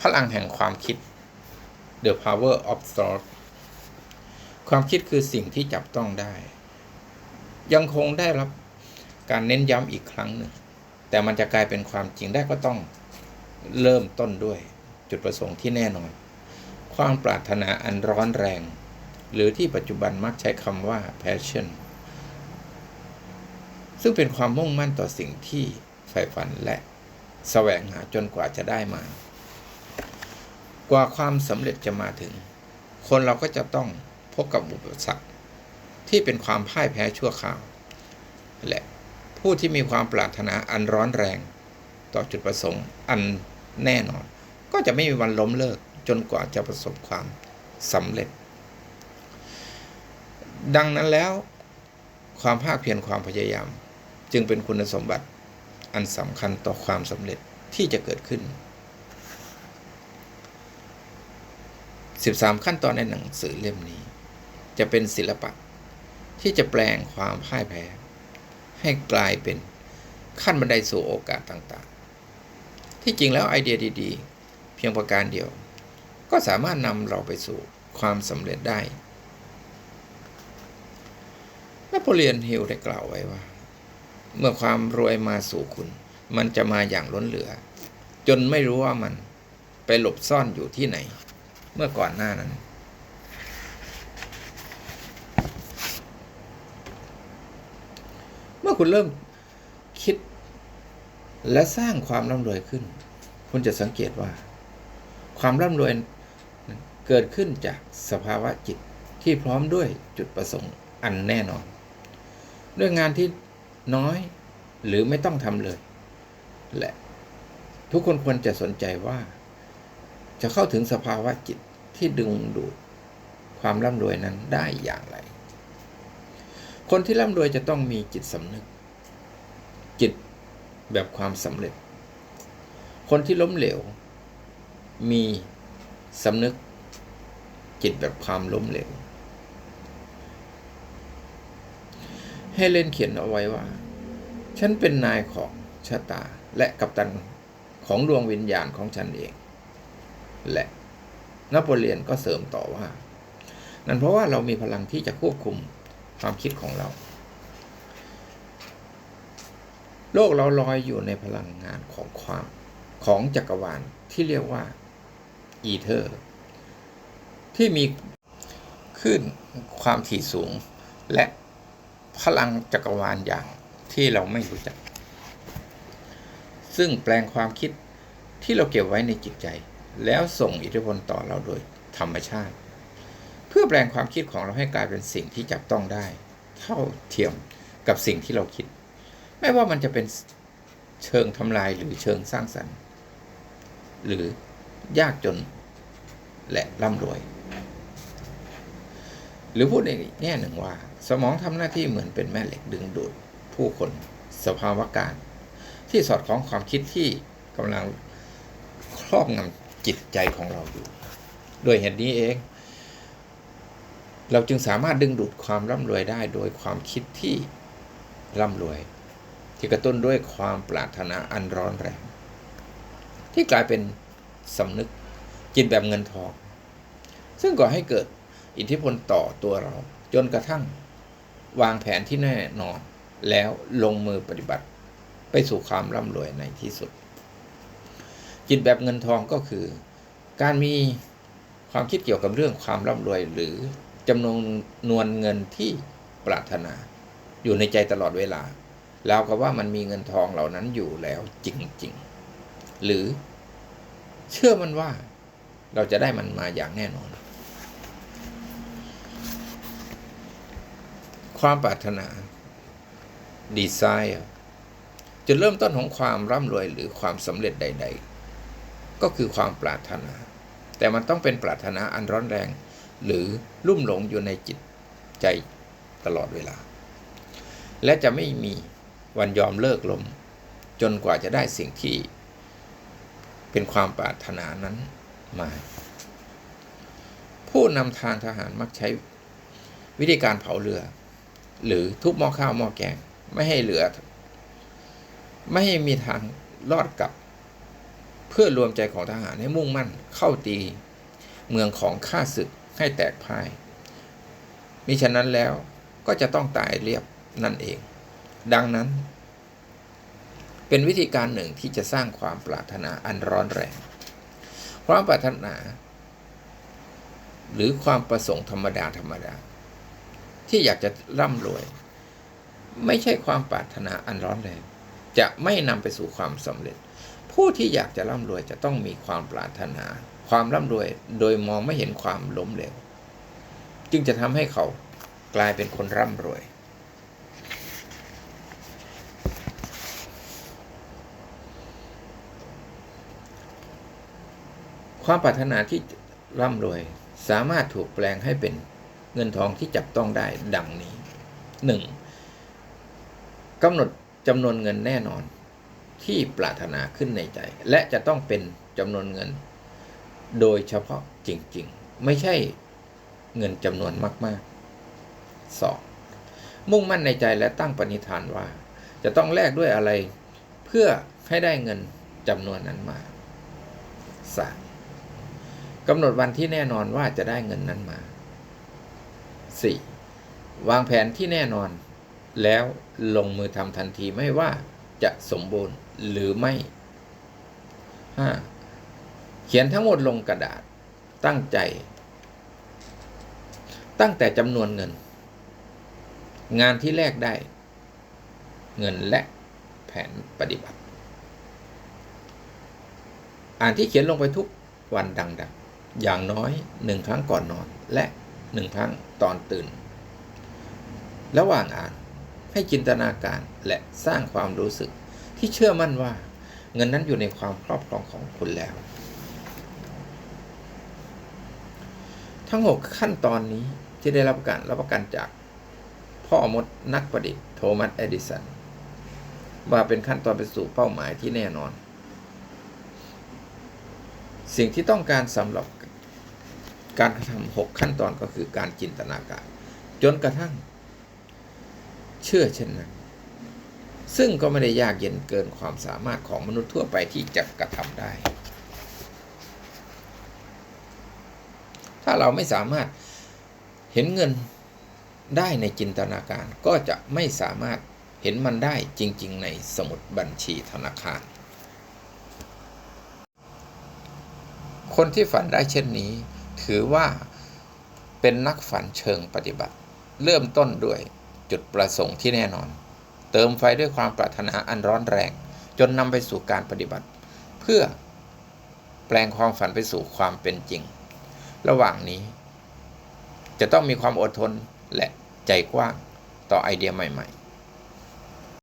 พลังแห่งความคิด The power of thought ความคิดคือสิ่งที่จับต้องได้ ยังคงได้รับการเน้นย้ำอีกครั้งหนึ่ง แต่มันจะกลายเป็นความจริงได้ก็ต้องเริ่มต้นด้วยจุดประสงค์ที่แน่นอน ความปรารถนาอันร้อนแรง หรือที่ปัจจุบันมักใช้คำว่า passion ซึ่งเป็นความมุ่งมั่นต่อสิ่งที่ใฝ่ฝันและแสวงหาจนกว่าจะได้มา กว่าความสำเร็จจะมาถึง คนเราก็จะต้องพบกับอุปสรรคที่เป็นความพ่ายแพ้ชั่วคราว และผู้ที่มีความปรารถนาอันร้อนแรง ต่อจุดประสงค์อันแน่นอน ก็จะไม่มีวันล้มเลิกจนกว่าจะประสบความสำเร็จ ดังนั้นแล้วความภาคเพียรความพยายาม จึงเป็นคุณสมบัติอันสำคัญต่อความสำเร็จที่จะเกิดขึ้น 13 ขั้นตอนในหนังสือเล่มนี้ จะเป็นศิลปะ ที่จะแปลงความพ่ายแพ้ ให้กลายเป็นขั้นบันไดสู่โอกาสต่างๆ ที่จริงแล้วไอเดียดีๆ เพียงประการเดียว ก็สามารถนำเราไปสู่ความสำเร็จได้นโปเลียนฮิลได้กล่าวไว้ว่า เมื่อความรวยมาสู่คุณ มันจะมาอย่างล้นเหลือ จนไม่รู้ว่ามันไปหลบซ่อนอยู่ที่ไหน เมื่อก่อนหน้านั้น เมื่อคุณเริ่มคิด และสร้างความร่ำรวยขึ้น คุณจะสังเกตว่า ความร่ำรวยเกิดขึ้นจากสภาวะจิตที่พร้อมด้วยจุดประสงค์อันแน่นอน ด้วยงานที่น้อยหรือไม่ต้องทำเลย และทุกคนควรจะสนใจว่า จะเข้าถึงสภาวะจิตที่ดึงดูดความร่ำรวยนั้นได้อย่างไร คนที่ร่ำรวยจะต้องมีจิตสำนึก จิตแบบความสำเร็จ คนที่ล้มเหลว มีสำนึก จิตแบบความล้มเหลวให้เล่นเขียนเอาไว้ว่า ฉันเป็นนายของชะตาและกัปตันของดวงวิญญาณของฉันเอง และนโปเลียนก็เสริมต่อว่า นั่นเพราะว่าเรามีพลังที่จะควบคุมความคิดของเรา โลกเราลอยอยู่ในพลังงานของความของจักรวาลที่เรียกว่าอีเทอร์ ที่มีขึ้นความถี่สูง และพลังจักรวาลอย่างที่เราไม่รู้จัก ซึ่งแปลงความคิดที่เราเก็บไว้ในจิตใจ แล้วส่งอิทธิพลต่อเราโดยธรรมชาติ เพื่อแปลงความคิดของเราให้กลายเป็นสิ่งที่จับต้องได้ เท่าเทียมกับสิ่งที่เราคิด ไม่ว่ามันจะเป็นเชิงทำลายหรือเชิงสร้างสรรค์ หรือยากจนและร่ำรวย หรือพูดในแง่หนึ่งว่า สมองทำหน้าที่เหมือนเป็นแม่เหล็กดึงดูดผู้คนสภาวะการ ที่สอดคล้องความคิดที่กำลังครอบงำ จิตใจของเราอยู่โดยเหตุนี้เอง เราจึงสามารถดึงดูดความร่ำรวยได้โดยความคิดที่ร่ำรวย ที่กระตุ้นด้วยความปรารถนาอันร้อนแรง ที่กลายเป็นสำนึกจิตแบบเงินทอง ซึ่งก่อให้เกิดอิทธิพลต่อตัวเรา จนกระทั่งวางแผนที่แน่นอน แล้วลงมือปฏิบัติ ไปสู่ความร่ำรวยในที่สุด จิตแบบเงินทองก็คือ การมีความคิดเกี่ยวกับเรื่องความร่ำรวย หรือจำนวนนวนเงินที่ปรารถนา อยู่ในใจตลอดเวลา แล้วก็ว่ามันมีเงินทองเหล่านั้นอยู่แล้วจริงๆ หรือเชื่อมันว่าเราจะได้มันมาอย่างแน่นอน ความปรารถนาดีไซน์จุดเริ่มต้นของความร่ำรวยหรือความสำเร็จใด ๆ ก็คือความปรารถนา แต่มันต้องเป็นปรารถนาอันร้อนแรง หรือลุ่มหลงอยู่ในจิตใจตลอดเวลา และจะไม่มีวันยอมเลิกลม จนกว่าจะได้สิ่งที่ เป็นความปรารถนานั้นมา ผู้นำทางทหารมักใช้วิธีการเผาเรือ หรือทุบหม้อข้าวหม้อแกง ไม่ให้เหลือ ไม่ให้มีทางรอดกลับ เพื่อรวมใจของทหารให้มุ่งมั่นเข้าตี เมืองของข้าศึกให้แตกพ่ายมิฉะนั้นแล้วก็จะต้องตายเรียบนั่นเอง ดังนั้น เป็นวิธีการหนึ่งที่จะสร้างความปรารถนาอันร้อนแรงความปรารถนา หรือความประสงค์ธรรมดาธรรมดา ที่อยากจะร่ำรวย ไม่ใช่ความปรารถนาอันร้อนแรง จะไม่นำไปสู่ความสำเร็จ ผู้ที่อยากจะร่ำรวยจะต้องมีความปรารถนา ความร่ำรวยโดยมองไม่เห็นความล้มเหลวจึงจะทำให้เขากลายเป็นคนร่ำรวย ความปรารถนาที่ร่ำรวยสามารถถูกแปลงให้เป็นเงินทองที่จับต้องได้ดังนี้ 1. กำหนดจำนวนเงินแน่นอน ที่ปรารถนาขึ้นในใจ และจะต้องเป็นจำนวนเงิน โดยเฉพาะจริงๆ ไม่ใช่เงินจำนวนมากๆ 2. มุ่งมั่นในใจและตั้งปณิธานว่า จะต้องแลกด้วยอะไร เพื่อให้ได้เงินจำนวนนั้นมา 3. กำหนดวันที่แน่นอนว่าจะได้เงินนั้นมา 4. วางแผนที่แน่นอน แล้วลงมือทำทันทีไม่ว่าจะสมบูรณ์ หรือไม่ 5. เขียนทั้งหมดลงกระดาษตั้งใจ ตั้งแต่จำนวนเงิน งานที่แลกได้ เงินและแผนปฏิบัติ อ่านที่เขียนลงไปทุกวันดัง ๆ อย่างน้อยหนึ่งครั้งก่อนนอนและหนึ่งครั้งตอนตื่น ระหว่างอ่านให้จินตนาการและสร้างความรู้สึก ที่เชื่อมั่นว่า เงินนั้นอยู่ในความครอบครองของคุณแล้ว ทั้ง 6 ขั้นตอนนี้ที่ได้รับการรับประกันจากพ่อมดนักประดิษฐ์โทมัสเอดิสันว่าเป็นขั้นตอนไปสู่เป้าหมายที่แน่นอน สิ่งที่ต้องการสำหรับการกระทำหกขั้นตอนก็คือการจินตนาการ จนกระทั่ง เชื่อเช่นนั้น ซึ่งก็ไม่ได้ยากเย็นเกินความสามารถของมนุษย์ทั่วไปที่จะกระทำได้ ถ้าเราไม่สามารถเห็นเงินได้ในจินตนาการ ก็จะไม่สามารถเห็นมันได้จริง ๆ ในสมุดบัญชีธนาคาร คนที่ฝันได้เช่นนี้ ถือว่าเป็นนักฝันเชิงปฏิบัติ เริ่มต้นด้วยจุดประสงค์ที่แน่นอน เติมไฟด้วยความปรารถนาอันร้อนแรง จนนำไปสู่การปฏิบัติ เพื่อแปลงความฝันไปสู่ความเป็นจริง ระหว่างนี้ จะต้องมีความอดทนและใจกว้างต่อไอเดียใหม่ ๆ